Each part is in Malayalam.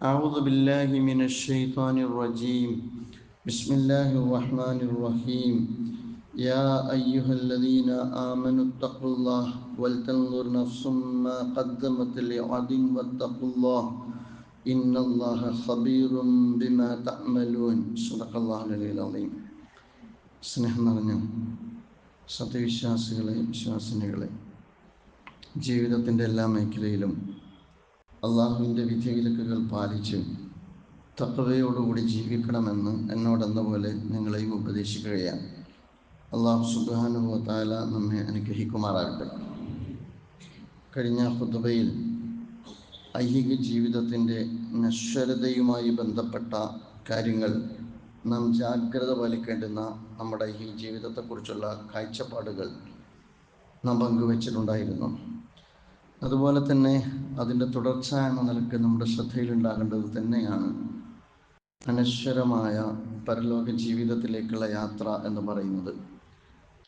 أعوذ بالله من الشيطان الرجيم بسم الله الرحمن الرحيم يا أيها الذين آمنوا اتقوا الله ولتنظر نفس ما قدمت لغد واتقوا الله إن الله خبير بما تعملون صدق الله العلي العظيم സ്നേഹം നിറഞ്ഞ സത്യവിശ്വാസികളെ വിശ്വാസിനികളെ ജീവിതത്തിൻ്റെ എല്ലാ മേഖലയിലും അള്ളാഹുവിന്റെ വിധിവിലക്കുകൾ പാലിച്ച് തക്കവയോടുകൂടി ജീവിക്കണമെന്ന് എന്നോടെന്ന പോലെ നിങ്ങളെയും ഉപദേശിക്കുകയാണ്. അള്ളാഹു സുബാനുഭവത്താല നമ്മെ അനുഗ്രഹിക്കുമാറാകട്ടെ. കഴിഞ്ഞ ഹുദബയിൽ ഐഹിക ജീവിതത്തിന്റെ നശ്വരതയുമായി ബന്ധപ്പെട്ട കാര്യങ്ങൾ നാം ജാഗ്രത പാലിക്കേണ്ടുന്ന നമ്മുടെ ഐഹിക ജീവിതത്തെക്കുറിച്ചുള്ള കാഴ്ചപ്പാടുകൾ നാം പങ്കുവച്ചിട്ടുണ്ടായിരുന്നു. അതുപോലെ തന്നെ അതിന്റെ തുടർച്ച എന്ന നിലയ്ക്ക് നമ്മുടെ ശ്രദ്ധയിലുണ്ടാകേണ്ടത് തന്നെയാണ്. അനശ്വരമായ പരലോക ജീവിതത്തിലേക്കുള്ള യാത്ര എന്ന് പറയുന്നത്.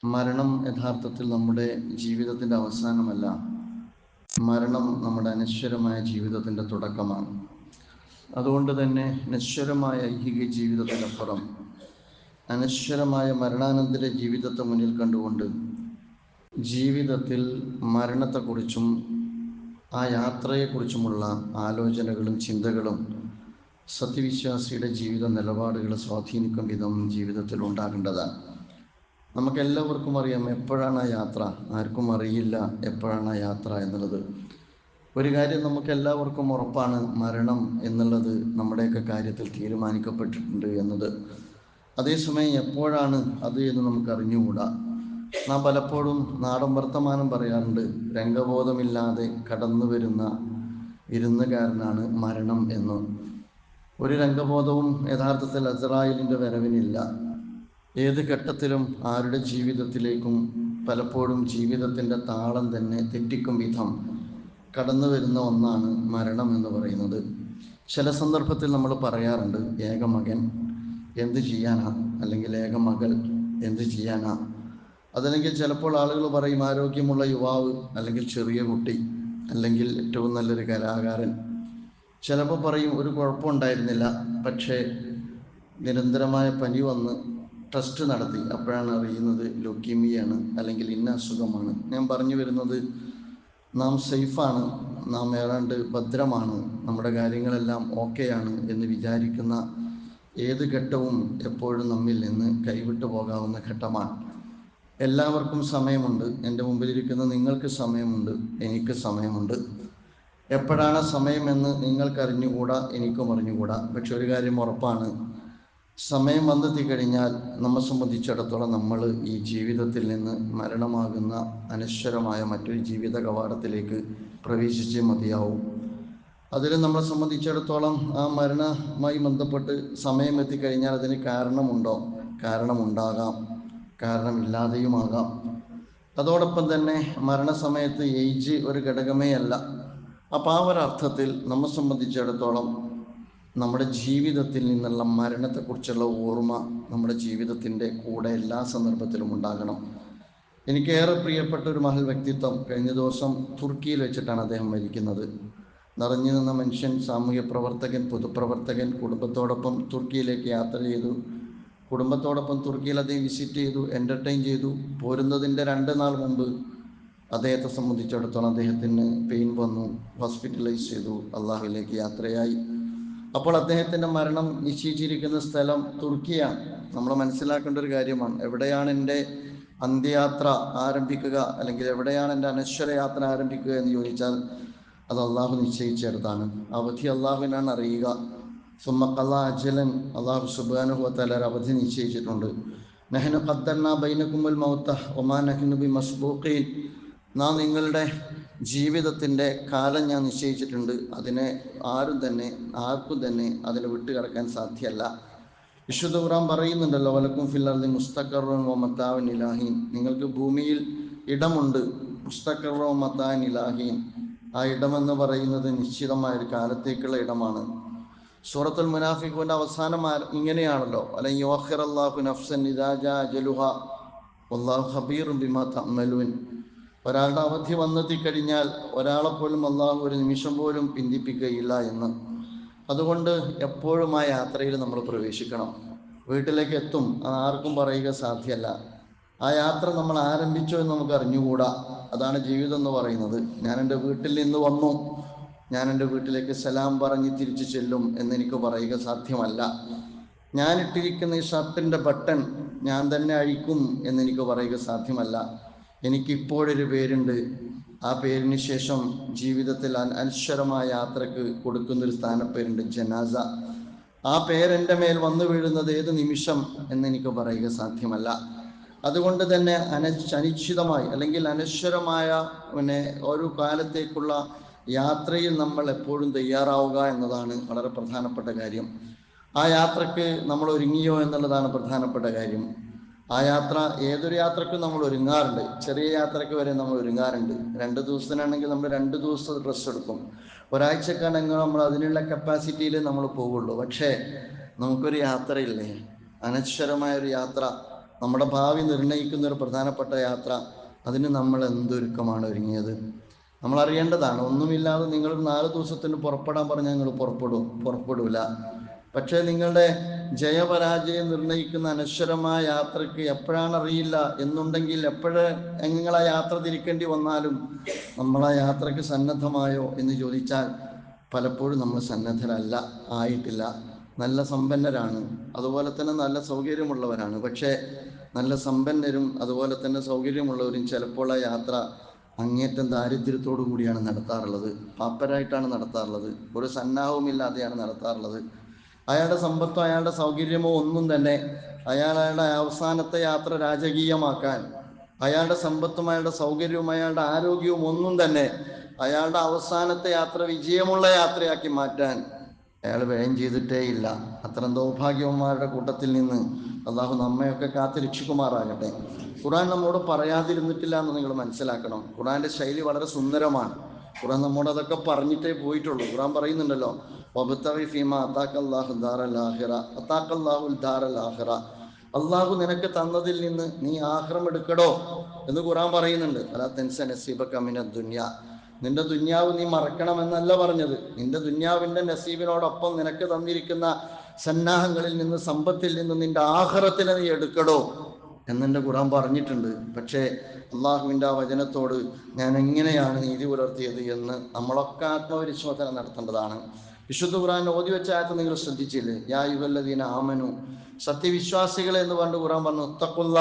മരണം യഥാർത്ഥത്തിൽ നമ്മുടെ ജീവിതത്തിന്റെ അവസാനമല്ല. മരണം നമ്മുടെ അനശ്വരമായ ജീവിതത്തിന്റെ തുടക്കമാണ്. അതുകൊണ്ട് തന്നെ നശ്വരമായ ഐഹിക ജീവിതത്തിനപ്പുറം അനശ്വരമായ മരണാനന്തര ജീവിതത്തെ മുന്നിൽ കണ്ടുകൊണ്ട് ജീവിതത്തിൽ മരണത്തെക്കുറിച്ചും ആ യാത്രയെക്കുറിച്ചുമുള്ള ആലോചനകളും ചിന്തകളും സത്യവിശ്വാസിയുടെ ജീവിത നിലപാടുകളെ സ്വാധീനിക്കും വിധം ജീവിതത്തിൽ ഉണ്ടാകേണ്ടതാണ്. നമുക്കെല്ലാവർക്കും അറിയാം എപ്പോഴാണ് ആ യാത്ര? ആർക്കും അറിയില്ല എപ്പോഴാണ് ആ യാത്ര എന്നുള്ളത്. ഒരു കാര്യം നമുക്കെല്ലാവർക്കും ഉറപ്പാണ് മരണം എന്നുള്ളത് നമ്മുടെയൊക്കെ കാര്യത്തിൽ തീരുമാനിക്കപ്പെട്ടിട്ടുണ്ട് എന്നത്. അതേസമയം എപ്പോഴാണ് അത് എന്ന് നമുക്ക് അറിഞ്ഞുകൂടാ നാം പലപ്പോഴും നാടൻ വർത്തമാനം പറയാറുണ്ട്. രംഗബോധമില്ലാതെ കടന്നു വരുന്ന ഇരുന്നുകാരനാണ് മരണം എന്ന്. ഒരു രംഗബോധവും യഥാർത്ഥത്തിൽ അസറായിലിന്റെ വരവിനില്ല. ഏത് ഘട്ടത്തിലും ആരുടെ ജീവിതത്തിലേക്കും പലപ്പോഴും ജീവിതത്തിന്റെ താളം തന്നെ തെറ്റിക്കും വിധം കടന്നു വരുന്ന ഒന്നാണ് മരണം എന്ന് പറയുന്നത്. ചില സന്ദർഭത്തിൽ നമ്മൾ പറയാറുണ്ട് ഏകമകൻ എന്ത് ചെയ്യാനാ? അല്ലെങ്കിൽ ഏകമകൾ എന്ത് ചെയ്യാനാ? അതല്ലെങ്കിൽ ചിലപ്പോൾ ആളുകൾ പറയും ആരോഗ്യമുള്ള യുവാവ് അല്ലെങ്കിൽ ചെറിയ കുട്ടി അല്ലെങ്കിൽ ഏറ്റവും നല്ലൊരു കലാകാരൻ. ചിലപ്പോൾ പറയും ഒരു കുഴപ്പമുണ്ടായിരുന്നില്ല പക്ഷേ നിരന്തരമായ പനി വന്ന് ടെസ്റ്റ് നടത്തി. അപ്പോഴാണ് അറിയുന്നത് ലുക്കീമിയാണ് അല്ലെങ്കിൽ ഇന്ന അസുഖമാണ്. ഞാൻ പറഞ്ഞു വരുന്നത് നാം സേഫാണ് നാം ഏതാണ്ട് ഭദ്രമാണ് നമ്മുടെ കാര്യങ്ങളെല്ലാം ഓക്കെയാണ് എന്ന് വിചാരിക്കുന്ന ഏത് ഘട്ടവും എപ്പോഴും നമ്മിൽ നിന്ന് കൈവിട്ടു പോകാവുന്ന ഘട്ടമാണ്. എല്ലാവർക്കും സമയമുണ്ട്. എന്റെ മുമ്പിലിരിക്കുന്ന നിങ്ങൾക്ക് സമയമുണ്ട്. എനിക്ക് സമയമുണ്ട്. എപ്പോഴാണ് സമയമെന്ന് നിങ്ങൾക്കറിഞ്ഞുകൂടാ എനിക്കും അറിഞ്ഞുകൂടാ പക്ഷെ ഒരു കാര്യം ഉറപ്പാണ്. സമയം വന്നെത്തി കഴിഞ്ഞാൽ നമ്മെ സംബന്ധിച്ചിടത്തോളം നമ്മൾ ഈ ജീവിതത്തിൽ നിന്ന് മരണമാകുന്ന അനശ്വരമായ മറ്റൊരു ജീവിത കവാടത്തിലേക്ക് പ്രവേശിച്ചേ മതിയാവും. അതിൽ നമ്മളെ സംബന്ധിച്ചിടത്തോളം ആ മരണമായി ബന്ധപ്പെട്ട് സമയം എത്തിക്കഴിഞ്ഞാൽ അതിന് കാരണമുണ്ടോ? കാരണമുണ്ടാകാം. കാരണമില്ലാതെയുമാകാം. അതോടൊപ്പം തന്നെ മരണസമയത്ത് ഏജ് ഒരു ഘടകമേ അല്ല. അപ്പം ആ ഒരർത്ഥത്തിൽ നമ്മെ സംബന്ധിച്ചിടത്തോളം നമ്മുടെ ജീവിതത്തിൽ നിന്നുള്ള മരണത്തെക്കുറിച്ചുള്ള ഓർമ്മ നമ്മുടെ ജീവിതത്തിന്റെ കൂടെ എല്ലാ സന്ദർഭത്തിലും ഉണ്ടാകണം. എനിക്കേറെ പ്രിയപ്പെട്ട ഒരു മഹൽ വ്യക്തിത്വം കഴിഞ്ഞ ദിവസം തുർക്കിയിൽ വെച്ചിട്ടാണ് അദ്ദേഹം മരിക്കുന്നത്. നിറഞ്ഞു നിന്ന മനുഷ്യൻ സാമൂഹ്യ പ്രവർത്തകൻ പൊതുപ്രവർത്തകൻ കുടുംബത്തോടൊപ്പം തുർക്കിയിലേക്ക് യാത്ര ചെയ്തു. കുടുംബത്തോടൊപ്പം തുർക്കിയിൽ അദ്ദേഹം വിസിറ്റ് ചെയ്തു എന്റർടൈൻ ചെയ്തു. പോരുന്നതിന്റെ രണ്ട് നാൾ മുമ്പ് അദ്ദേഹത്തെ സംബന്ധിച്ചിടത്തോളം അദ്ദേഹത്തിന് പെയിൻ വന്നു ഹോസ്പിറ്റലൈസ് ചെയ്തു അള്ളാഹുലേക്ക് യാത്രയായി. അപ്പോൾ അദ്ദേഹത്തിന്റെ മരണം നിശ്ചയിച്ചിരിക്കുന്ന സ്ഥലം തുർക്കിയാണ്. നമ്മൾ മനസ്സിലാക്കേണ്ട ഒരു കാര്യമാണ് എവിടെയാണ് എന്റെ അന്ത്യയാത്ര ആരംഭിക്കുക അല്ലെങ്കിൽ എവിടെയാണ് എന്റെ അനശ്വര യാത്ര ആരംഭിക്കുക എന്ന് ചോദിച്ചാൽ അത് അള്ളാഹു നിശ്ചയിച്ചെടുത്താണ്. അവധി അള്ളാഹുവിനാണ് അറിയുക. അള്ളാഹു സുബാനുഹുവത്തല ഒരു അവധി നിശ്ചയിച്ചിട്ടുണ്ട് നെഹ്നു ഖദ്ദർന ബൈനക്കുമുൽ മൗത്ത ഒമാ നഹ്നു ബി മസ്ബൂഖീൻ നാം നിങ്ങളുടെ ജീവിതത്തിന്റെ കാലം ഞാൻ നിശ്ചയിച്ചിട്ടുണ്ട്. അതിനെ ആരും തന്നെ ആർക്കും തന്നെ അതിനെ വിട്ടുകിടക്കാൻ സാധ്യമല്ല. വിശുദ്ധ ഖുറാൻ പറയുന്നുണ്ടല്ലോ വലക്കും ഫില്ലർദി മുസ്തഖറും മത്താവിൻ ഇലാഹീൻ. നിങ്ങൾക്ക് ഭൂമിയിൽ ഇടമുണ്ട്. മുസ്തഖറും മത്താൻ ഇലാഹീൻ. ആ ഇടമെന്ന് പറയുന്നത് നിശ്ചിതമായ ഒരു കാലത്തേക്കുള്ള ഇടമാണ്. സൂറത്തുൽ മുനാഫിഖുവിന്റെ അവസാനം ഇങ്ങനെയാണല്ലോ. അല്ലെങ്കിൽ യോഹിർ അള്ളാഹു നഫ്സൻ ജലുഹ അള്ളാഹു ഹബീറും ബിമാ തമ്മലുവിൻ ഒരാളുടെ അവധി വന്നെത്തിക്കഴിഞ്ഞാൽ ഒരാളെ പോലും അള്ളാഹു ഒരു നിമിഷം പോലും പിന്തിപ്പിക്കുകയില്ല എന്ന്. അതുകൊണ്ട് എപ്പോഴും ആ യാത്രയിൽ നമ്മൾ പ്രവേശിക്കണം. വീട്ടിലേക്ക് എത്തും ആർക്കും പറയുക സാധ്യമല്ല. ആ യാത്ര നമ്മൾ ആരംഭിച്ചു എന്ന് നമുക്ക് അറിഞ്ഞുകൂടാ. അതാണ് ജീവിതം എന്ന് പറയുന്നത്. ഞാൻ എന്റെ വീട്ടിൽ നിന്ന് വന്നു. ഞാൻ എന്റെ വീട്ടിലേക്ക് സലാം പറഞ്ഞ് തിരിച്ചു ചെല്ലും എന്നെനിക്ക് പറയുക സാധ്യമല്ല. ഞാൻ ഇട്ടിരിക്കുന്ന ഈ ഷർട്ടിന്റെ ബട്ടൺ ഞാൻ തന്നെ അഴിക്കും എന്നെനിക്ക് പറയുക സാധ്യമല്ല. എനിക്കിപ്പോഴൊരു പേരുണ്ട്. ആ പേരിന് ശേഷം ജീവിതത്തിൽ അനശ്വരമായ യാത്രയ്ക്ക് കൊടുക്കുന്നൊരു സ്ഥാനപ്പേരുണ്ട് ജനാസ. ആ പേരെന്റെ മേൽ വന്നു വീഴുന്നത് ഏത് നിമിഷം എന്നെനിക്ക് പറയുക സാധ്യമല്ല. അതുകൊണ്ട് തന്നെ അന അനിശ്ചിതമായി അല്ലെങ്കിൽ അനശ്വരമായ പിന്നെ ഒരു കാലത്തേക്കുള്ള യാത്രയിൽ നമ്മൾ എപ്പോഴും തയ്യാറാവുക എന്നതാണ് വളരെ പ്രധാനപ്പെട്ട കാര്യം. ആ യാത്രയ്ക്ക് നമ്മൾ ഒരുങ്ങിയോ എന്നുള്ളതാണ് പ്രധാനപ്പെട്ട കാര്യം. ആ യാത്ര ഏതൊരു യാത്രക്കും നമ്മൾ ഒരുങ്ങാറുണ്ട്. ചെറിയ യാത്രയ്ക്ക് വരെ നമ്മൾ ഒരുങ്ങാറുണ്ട്. രണ്ട് ദിവസത്തിനാണെങ്കിൽ നമ്മൾ രണ്ട് ദിവസത്തെ ഡ്രസ്സ് എടുക്കും. ഒരാഴ്ചക്കാണെങ്കിൽ നമ്മൾ അതിനുള്ള കപ്പാസിറ്റിയിൽ നമ്മൾ പോകുള്ളൂ പക്ഷേ നമുക്കൊരു യാത്രയില്ലേ? അനശ്വരമായ ഒരു യാത്ര നമ്മുടെ ഭാവി നിർണയിക്കുന്ന ഒരു പ്രധാനപ്പെട്ട യാത്ര അതിന് നമ്മൾ എന്തൊരുക്കമാണ് ഒരുങ്ങിയത്? നമ്മൾ അറിയേണ്ടതാണ് ഒന്നുമില്ലാതെ നിങ്ങൾ നാല് ദിവസത്തിന് പുറപ്പെടാൻ പറഞ്ഞാൽ നിങ്ങൾ പുറപ്പെടും പുറപ്പെടില്ല പക്ഷേ നിങ്ങളുടെ ജയപരാജയം നിർണയിക്കുന്ന അനശ്വരമായ യാത്രയ്ക്ക് എപ്പോഴാണ് അറിയില്ല എന്നുണ്ടെങ്കിൽ എപ്പോഴേ നിങ്ങൾ ആ യാത്ര തിരിക്കേണ്ടി വന്നാലും നമ്മൾ ആ യാത്രയ്ക്ക് സന്നദ്ധമായോ എന്ന് ചോദിച്ചാൽ പലപ്പോഴും നമ്മൾ സന്നദ്ധരല്ല ആയിട്ടില്ല. നല്ല സമ്പന്നരാണ് അതുപോലെ തന്നെ നല്ല സൗകര്യമുള്ളവരാണ്. പക്ഷേ നല്ല സമ്പന്നരും അതുപോലെ തന്നെ സൗകര്യമുള്ളവരും ചിലപ്പോൾ ആ യാത്ര അങ്ങേറ്റം ദാരിദ്ര്യത്തോടു കൂടിയാണ് നടത്താറുള്ളത്. പാപ്പരായിട്ടാണ് നടത്താറുള്ളത്. ഒരു സന്നാഹവുമില്ലാതെയാണ് നടത്താറുള്ളത്. അയാളുടെ സമ്പത്തോ അയാളുടെ സൗകര്യമോ ഒന്നും തന്നെ അയാൾ അയാളുടെ അവസാനത്തെ യാത്ര രാജകീയമാക്കാൻ അയാളുടെ സമ്പത്തും അയാളുടെ സൗകര്യവും അയാളുടെ ആരോഗ്യവും ഒന്നും തന്നെ അയാളുടെ അവസാനത്തെ യാത്ര വിജയമുള്ള യാത്രയാക്കി മാറ്റാൻ അയാൾ വ്യയം ചെയ്തിട്ടേ ഇല്ല. അത്തരം ദൗഭാഗ്യവന്മാരുടെ കൂട്ടത്തിൽ നിന്ന് അള്ളാഹു നമ്മയൊക്കെ കാത്തു രക്ഷിക്കുമാറാകട്ടെ. ഖുറാൻ നമ്മോട് പറയാതിരുന്നിട്ടില്ല എന്ന് നിങ്ങൾ മനസ്സിലാക്കണം. ഖുറാന്റെ ശൈലി വളരെ സുന്ദരമാണ്. ഖുറാൻ നമ്മോട് അതൊക്കെ പറഞ്ഞിട്ടേ പോയിട്ടുള്ളൂ. ഖുറാൻ പറയുന്നുണ്ടല്ലോ അള്ളാഹു നിനക്ക് തന്നതിൽ നിന്ന് നീ ആഹ്റം എടുക്കടോ എന്ന് ഖുറാൻ പറയുന്നുണ്ട്. അലാ നിന്റെ ദുന്യാവ് നീ മറക്കണമെന്നല്ല പറഞ്ഞത്. നിന്റെ ദുന്യാവിന്റെ നസീബിനോടൊപ്പം നിനക്ക് തന്നിരിക്കുന്ന സന്നാഹങ്ങളിൽ നിന്ന് സമ്പത്തിൽ നിന്ന് നിന്റെ ആഹാരത്തിനെ നീ എടുക്കടോ എന്നെ ഖുറാൻ പറഞ്ഞിട്ടുണ്ട്. പക്ഷേ അള്ളാഹുവിന്റെ ആ വചനത്തോട് ഞാൻ എങ്ങനെയാണ് നീതി പുലർത്തിയത് എന്ന് നമ്മളൊക്കെ ആത്മപരിശോധന നടത്തേണ്ടതാണ്. വിശുദ്ധ ഖുറാൻ ഓതി വെച്ച ആയത്ത് നിങ്ങൾ ശ്രദ്ധിച്ചില്ലേ? യാ യുവല്ലദീന ആമനു. സത്യവിശ്വാസികളെ എന്ന് പണ്ട് ഖുറാൻ പറഞ്ഞു തക്കുല്ല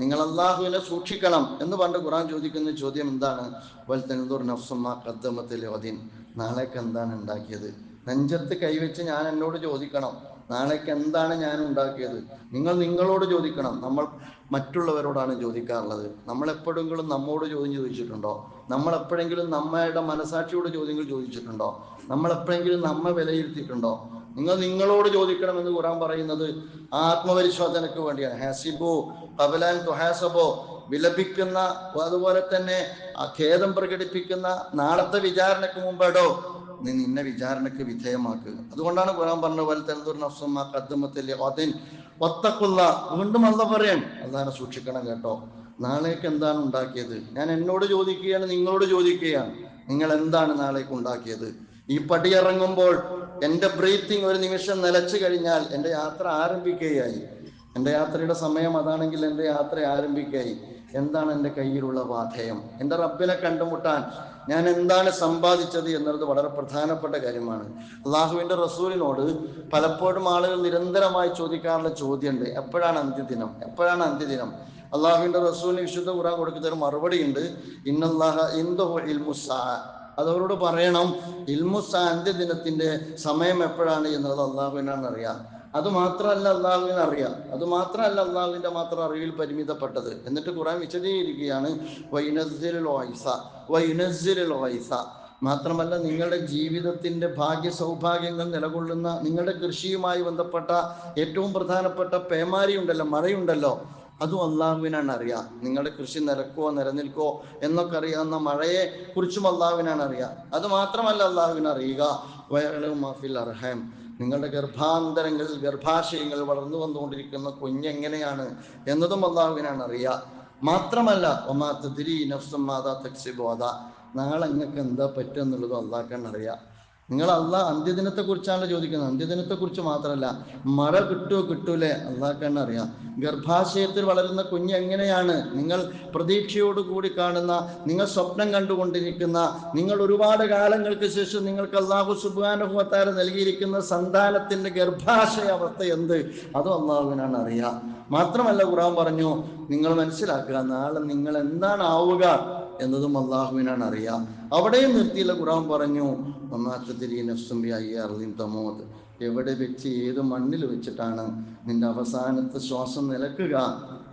നിങ്ങൾ അള്ളാഹുവിനെ സൂക്ഷിക്കണം എന്ന് പണ്ട് ഖുറാൻ ചോദിക്കുന്ന ചോദ്യം എന്താണ്? വൽ തെന്തൂർ നഫ്സമ്മ കദ്ദമത്തിൽ ഓദീൻ നാളേക്ക് എന്താണ് ഉണ്ടാക്കിയത്? നെഞ്ചത്ത് കൈവച്ച് ഞാൻ എന്നോട് ചോദിക്കണം. നാളേക്ക് എന്താണ് ഞാൻ ഉണ്ടാക്കിയത്? നിങ്ങൾ നിങ്ങളോട് ചോദിക്കണം. നമ്മൾ മറ്റുള്ളവരോടാണ് ചോദിക്കാറുള്ളത്. നമ്മൾ എപ്പോഴെങ്കിലും നമ്മോട് ചോദ്യം ചോദിച്ചിട്ടുണ്ടോ? നമ്മൾ എപ്പോഴെങ്കിലും നമ്മുടെ മനസാക്ഷിയോട് ചോദ്യങ്ങൾ ചോദിച്ചിട്ടുണ്ടോ? നമ്മൾ എപ്പോഴെങ്കിലും നമ്മെ വിലയിരുത്തിയിട്ടുണ്ടോ? നിങ്ങൾ നിങ്ങളോട് ചോദിക്കണമെന്ന് ഖുറാൻ പറയുന്നത് ആത്മപരിശോധനക്ക് വേണ്ടിയാണ്. ഹാസിബോ കബലാൻ തുഹാസബോ വിലപിക്കുന്ന അതുപോലെ തന്നെ ഖേദം പ്രകടിപ്പിക്കുന്ന നാളത്തെ വിചാരണയ്ക്ക് മുമ്പേടോ? നീ നിന്നെ വിചാരണയ്ക്ക് വിധേയമാക്കുക. അതുകൊണ്ടാണ് ഖുറാൻ പറഞ്ഞ പോലെ തൻദുർ നഫ്സമ്മ അതിൻ ഒത്തക്കുള്ള വീണ്ടും അല്ല പറയാൻ അതാണ് സൂക്ഷിക്കണം കേട്ടോ. നാളേക്ക് എന്താണ് ഉണ്ടാക്കിയത്? ഞാൻ എന്നോട് ചോദിക്കുകയാണ് നിങ്ങളോട് ചോദിക്കുകയാണ്. നിങ്ങൾ എന്താണ് നാളേക്ക് ഉണ്ടാക്കിയത്? ഈ പടി ഇറങ്ങുമ്പോൾ എന്റെ ബ്രീത്തിങ് ഒരു നിമിഷം നിലച്ചു കഴിഞ്ഞാൽ എന്റെ യാത്ര ആരംഭിക്കുകയായി. എന്റെ യാത്രയുടെ സമയം അതാണെങ്കിൽ എന്റെ യാത്ര ആരംഭിക്കുകയായി. എന്താണ് എന്റെ കയ്യിലുള്ള വാധേയം? എന്റെ റബ്ബിനെ കണ്ടുമുട്ടാൻ ഞാൻ എന്താണ് സമ്പാദിച്ചത് എന്നുള്ളത് വളരെ പ്രധാനപ്പെട്ട കാര്യമാണ്. അള്ളാഹുവിന്റെ റസൂലിനോട് പലപ്പോഴും ആളുകൾ നിരന്തരമായി ചോദിക്കാറുള്ള ചോദ്യമുണ്ട്. എപ്പോഴാണ് അന്ത്യദിനം? എപ്പോഴാണ് അന്ത്യദിനം? അള്ളാഹുവിന്റെ റസൂലിന് വിശുദ്ധ ഖുറാൻ കൊടുക്കുന്ന മറുപടി ഉണ്ട് ഇന്നല്ലാഹ ഇന്ദു ഇൽമുസാ അതവരോട് പറയണം ഇൽമുസ അന്ത്യദിനത്തിന്റെ സമയം എപ്പോഴാണ് എന്നുള്ളത് അള്ളാഹുവിനാണ് അറിയാം. അത് മാത്രമല്ല അള്ളാഹുവിന് അറിയാം. അത് മാത്രമല്ല അള്ളാഹുവിന്റെ മാത്രം അറിവിൽ പരിമിതപ്പെട്ടത്. എന്നിട്ട് ഖുറാൻ വിശദീകരിക്കുകയാണ് മാത്രമല്ല നിങ്ങളുടെ ജീവിതത്തിന്റെ ഭാഗ്യ സൗഭാഗ്യങ്ങൾ നിലകൊള്ളുന്ന നിങ്ങളുടെ കൃഷിയുമായി ബന്ധപ്പെട്ട ഏറ്റവും പ്രധാനപ്പെട്ട പേമാരി ഉണ്ടല്ലോ മഴയുണ്ടല്ലോ അതും അള്ളാഹുവിനാണ് അറിയാം നിങ്ങളുടെ കൃഷി നിരക്കോ നിലനിൽക്കോ എന്നൊക്കെ അറിയാവുന്ന മഴയെ കുറിച്ചും അള്ളാഹുവിനാണ് അറിയാം അത് മാത്രമല്ല അള്ളാഹുവിന് അറിയുക വയലും മാഫിൽ അർഹം. നിങ്ങളുടെ ഗർഭാന്തരങ്ങളിൽ ഗർഭാശയങ്ങൾ വളർന്നു വന്നുകൊണ്ടിരിക്കുന്ന കുഞ്ഞെങ്ങനെയാണ് എന്നതും അള്ളാഹുവിനാണ് അറിയുക മാത്രമല്ല ഒമാ തതിരി നഫ്സം മാതാ തക്സിബോധ നാളെ നിങ്ങൾക്ക് എന്താ പറ്റുക എന്നുള്ളതും അള്ളാഹ്ക്കാണ് അറിയാം നിങ്ങൾ അല്ല അന്ത്യദിനത്തെ കുറിച്ചാണല്ലോ ചോദിക്കുന്നത്. അന്ത്യദിനത്തെ കുറിച്ച് മാത്രമല്ല മഴ കിട്ടുമോ കിട്ടൂലേ അള്ളാഹ്ക്കാണ് അറിയാം. ഗർഭാശയത്തിൽ വളരുന്ന കുഞ്ഞ് എങ്ങനെയാണ്? നിങ്ങൾ പ്രതീക്ഷയോടുകൂടി കാണുന്ന നിങ്ങൾ സ്വപ്നം കണ്ടുകൊണ്ടിരിക്കുന്ന നിങ്ങൾ ഒരുപാട് കാലങ്ങൾക്ക് ശേഷം നിങ്ങൾക്ക് അള്ളാഹു സുബാനുഭവത്താര നൽകിയിരിക്കുന്ന സന്താനത്തിന്റെ ഗർഭാശയ അവസ്ഥ എന്ത്? അതും അള്ളാഹുവിനാണ് അറിയാം. മാത്രമല്ല ഖുറാൻ പറഞ്ഞു നിങ്ങൾ മനസ്സിലാക്കുക നാളെ നിങ്ങൾ എന്താണ് ആവുക എന്നതും അള്ളാഹുവിനാണ് അറിയാം. അവിടെയും നിർത്തിയില്ല. ഖുറാൻ പറഞ്ഞു തമോത് എവിടെ വെച്ച് ഏത് മണ്ണിൽ വെച്ചിട്ടാണ് നിന്റെ അവസാനത്തെ ശ്വാസം നിലക്കുക